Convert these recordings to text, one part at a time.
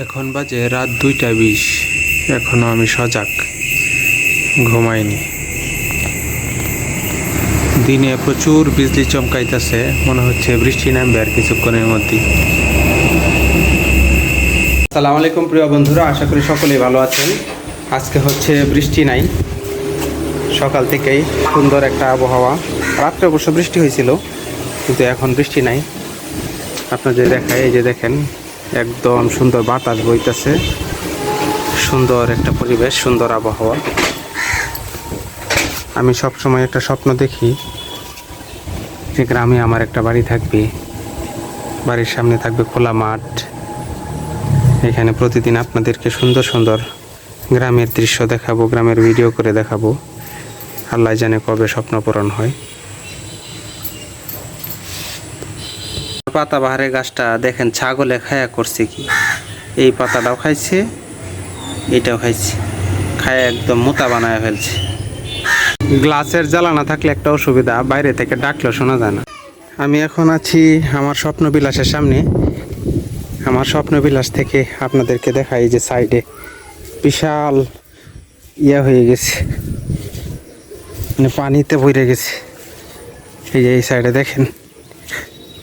এখন বাজে রাত দুইটা বিশ। এখনও আমি সজাগ, ঘুমাইনি। দিনে প্রচুর বিজলি চমকাইতেছে, মনে হচ্ছে বৃষ্টি নামবে আর কিছুক্ষণের মধ্যে সালাম আলাইকুম প্রিয় বন্ধুরা, আশা করি সকলেই ভালো আছেন। আজকে হচ্ছে বৃষ্টি নাই। সকাল থেকেই সুন্দর একটা আবহাওয়া। রাত্রে অবশ্য বৃষ্টি হয়েছিল, কিন্তু এখন বৃষ্টি নাই। আপনাদের দেখায়, এই যে দেখেন একদম সুন্দর বাতাস বইতেছে। সুন্দর একটা পরিবেশ, সুন্দর আবহাওয়া। আমি সব সময় একটা স্বপ্ন দেখি যে গ্রামে আমার একটা বাড়ি থাকবে। বাড়ির সামনে থাকবে খোলা মাঠ। এখানে প্রতিদিন আপনাদেরকে সুন্দর সুন্দর গ্রামের দৃশ্য দেখাবো, গ্রামের ভিডিও করে দেখাবো। আল্লাহ জানে কবে স্বপ্ন পূরণ হয়। পাতা বাহারের গাছটা দেখেন ছাগলে খায়া করছে কি? এই পাতাটাও খাইছে, এটাও খাইছে, খায়া একদম মোতা বানায় ফেলছে। গ্লাসের জ্বালা না থাকলে একটা অসুবিধা, বাইরে থেকে ডাকলেও শোনা যায় না। আমি এখন আছি আমার স্বপ্ন বিলাসের সামনে। আমার স্বপ্ন বিলাস থেকে আপনাদেরকে দেখাই যে সাইডে বিশাল ইয়া হয়ে গেছে। মানে পানিতে ভরে গেছে। এই যে এই সাইডে দেখেন।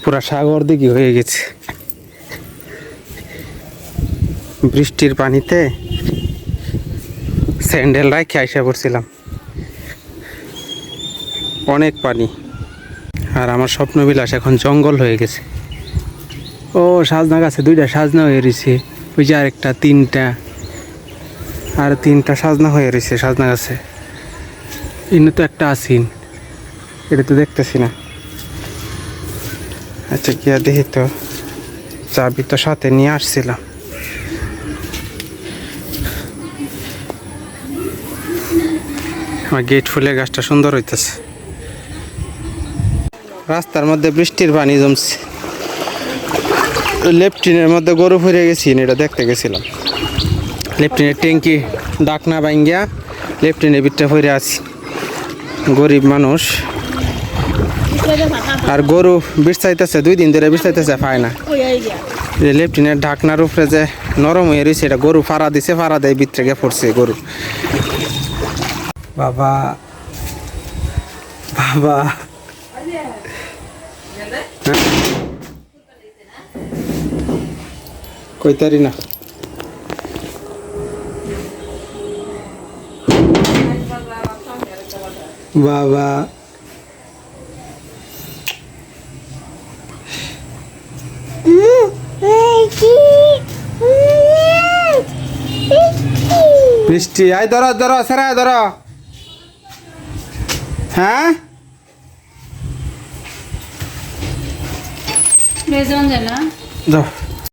পুরা সাগর দিকে হয়ে গেছে। বৃষ্টির পানিতে স্যান্ডেল রাখে আইসা পড়ছিলাম। অনেক পানি। আর আমার স্বপ্নবিলাস এখন জঙ্গল হয়ে গেছে। ও, সাজনা গাছে দুইটা সাজনা হয়ে রয়েছে ওই যে আরেকটা, তিনটা। আর তিনটা সাজনা হয়ে রয়েছে সাজনা গাছে। এনে তো একটা আসিন। এটা তো দেখতেছি না। আচ্ছা গিয়া দেখি তো। চাবি তো সাথে নিয়ে আসছিলাম। আমার গেট ফুলের গাছটা সুন্দর হইতেছে। রাস্তার মধ্যে বৃষ্টির পানি জমছে। লেফটিনের মধ্যে গরু ফিরে গেছি, এটা দেখতে গেছিলাম। লেফটিনের ট্যাঙ্কি ডাকনা বাইঙ্গিয়া লেফটিনের ভিতরে ফিরে আছি। গরিব মানুষ। আর গরু বিছাইতেছে দুই দিন ধরে বিছাইতেছে পায় না যে লেফটিনের ঢাকনার উপরে যে নরম হয়ে রয়েছে এটা গরু ফাড়া দিছে ফাড়া দেয় ভিতরে গিয়ে পড়ছে গরু। বাবা বাবা। কইতারি না? বাবা। বৃষ্টি আয় ধর ধর সেরা ধর। হ্যাঁ? বেজন যাও